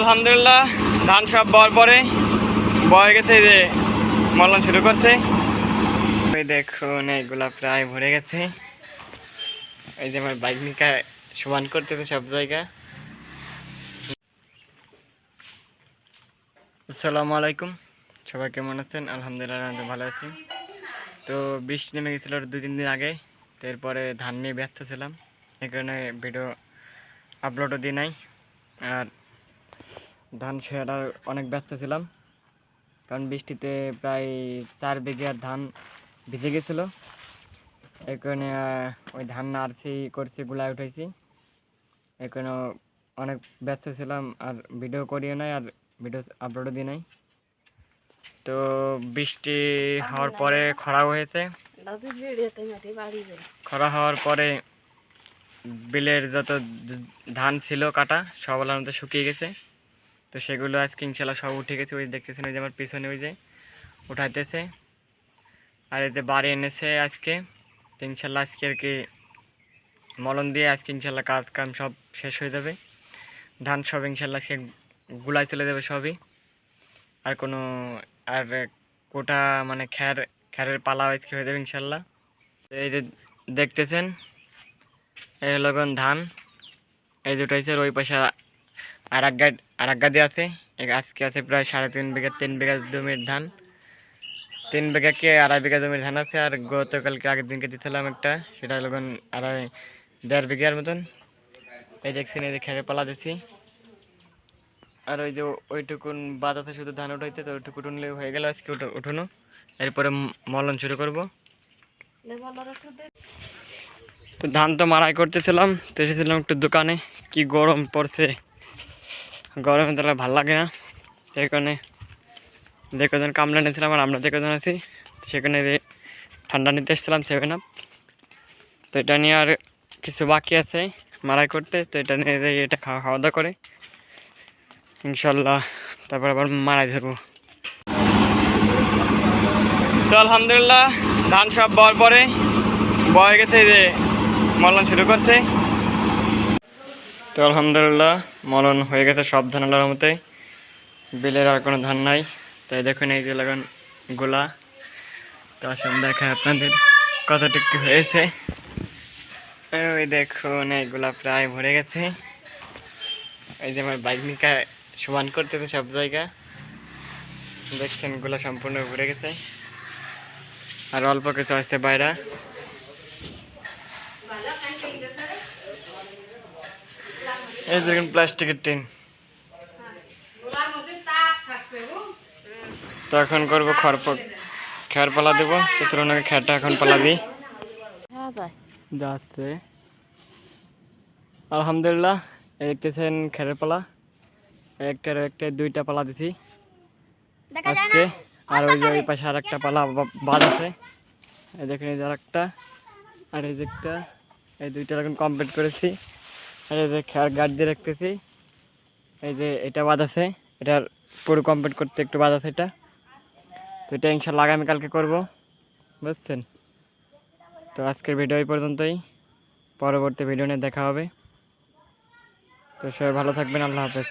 আলহামদুলিল্লাহ, ধান সব বর পরে বয়ে গেছে যে মলন শুরু করছে। ওই দেখুন, এইগুলা প্রায় ভরে গেছে। এই যে আমার বাইক নিকা সমান করতেছে সব জায়গা। আসসালামু আলাইকুম, সবাই কেমন আছেন? আলহামদুলিল্লাহ আমি ভালো আছি। তো বৃষ্টি নেমে গেছিল দু তিন দিন আগে এরপরে ধান নিয়ে ব্যস্ত ছিলাম। এই কারণে ভিডিও আপলোডও দিই নাই। আর ধান ছেড়ার অনেক ব্যস্ত ছিলাম। কারণ বৃষ্টিতে প্রায় চার বিঘে আর ধান ভিজে গেছিল। এখানে ওই ধান নাড়ছি, করছি গুলায় উঠেছি কারণে অনেক ব্যস্ত ছিলাম আর ভিডিও করিও নাই আর ভিডিও আপলোডও দিই নাই। তো বৃষ্টি হওয়ার পরে খরাও হয়েছে। খরা হওয়ার পরে বিলের যত ধান ছিল, কাটা মতো শুকিয়ে গেছে। তো সেগুলো আজকে ইনশাল্লাহ সব উঠে গেছে, ওই দেখতেছেন, ওই যে আমার পিছনে ওই যে উঠাইতেছে। আর এতে বাড়ি এনেছে আজকে, তো ইনশাল্লাহ আজকে আর কি মলন দিয়ে আজকে ইনশাল্লাহ কাজ কাম সব শেষ হয়ে যাবে। ধান সব ইনশাল্লাহ আজকে গুলায় চলে যাবে সবই। আর কোনো, আর কোটা মানে খ্যার, খ্যারের পালা আজকে হয়ে যাবে ইনশাল্লাহ। তো এই যে দেখতেছেন, এই হলো ধান। এই দুটো হচ্ছে ওই পাশে আর এক গাছ আর এক গাদি আছে আজকে আছে প্রায় সাড়ে তিন বিঘা তিন বিঘা জমির ধান। তিন বিঘা কি আড়াই বিঘা জমির ধান আছে, আর গতকালকে আগের দিনকে দিয়েছিলাম একটা, সেটা হলো আড়াই, দেড় বিঘার মতন। এই দেখছেন, এই যে খেরে পালা দিচ্ছি আর ওই যে ওইটুকুন বাদ আছে, শুধু ধান উঠাইতে, তো ওইটুকু উঠুনলে হয়ে গেল, আজকে উঠো, উঠোনো। এরপরে মলন শুরু করব। তো ধান তো মাড়াই করতেছিলাম, তো এসেছিলাম একটু দোকানে, কি গরম পড়ছে। গরমে তাহলে ভালো লাগে না। সেই কারণে যে কজন কামলা নিয়েছিলাম আর আমরা যে কজন আছি, সেখানে ঠান্ডা নিতে এসেছিলাম সেভেন আপ তো এটা নিয়ে আর কিছু বাকি আছে মারাই করতে। তো এটা নিয়ে এটা খাওয়া খাওয়া দাওয়া করে। ইনশাল্লাহ তারপর আবার মারাই ধরবো। তো আলহামদুলিল্লাহ ধান সব বর পরে বয়ে গেছে যে মলন শুরু করছে। তো আলহামদুলিল্লাহ মলন হয়ে গেছে সব ধান আল্লাহর মতে বিলের আর কোনো ধান নাই। তাই দেখুন এই যে লাগান গোলা। তো আসুন দেখায় আপনাদের কতটুকু হয়েছে। ওই দেখুন এইগুলা প্রায় ভরে গেছে। এই যে আমার বাইক নিকা সমান করতেছে সব জায়গা। দেখছেন, গুলা সম্পূর্ণ ভরে গেছে। আর অল্প কিছু আসছে বাইরা। এই দেখুন, প্লাস্টিকের টিন। তো এখন করব খড়প খের পালা দেবো। তো চলুন আগে খেরটা এখন পালা দিই। যাচ্ছে। আলহামদুলিল্লাহ দেখতেছেন খেরের পালা একটার একটা দুইটা পালা দিছি। আজকে আর ওই যে ওই পাশে আর একটা পালা বাদ আছে। এই দেখেন, এই আর একটা আর এই যে একটা। এই দুইটা এখন কমপ্লিট করেছি। আর এই যে খেয়ার গার্ড দিয়ে রাখতেছি। এই যে এটা বাদ আছে, এটার পুরো কমপ্লিট করতে একটু বাদ আছে এটা। তো এটা ইনশাল্লাহ আগামীকালকে করব, বুঝছেন? তো আজকের ভিডিও এই পর্যন্তই, পরবর্তী ভিডিও নিয়ে দেখা হবে। তো সবাই ভালো থাকবেন, আল্লাহ হাফেজ।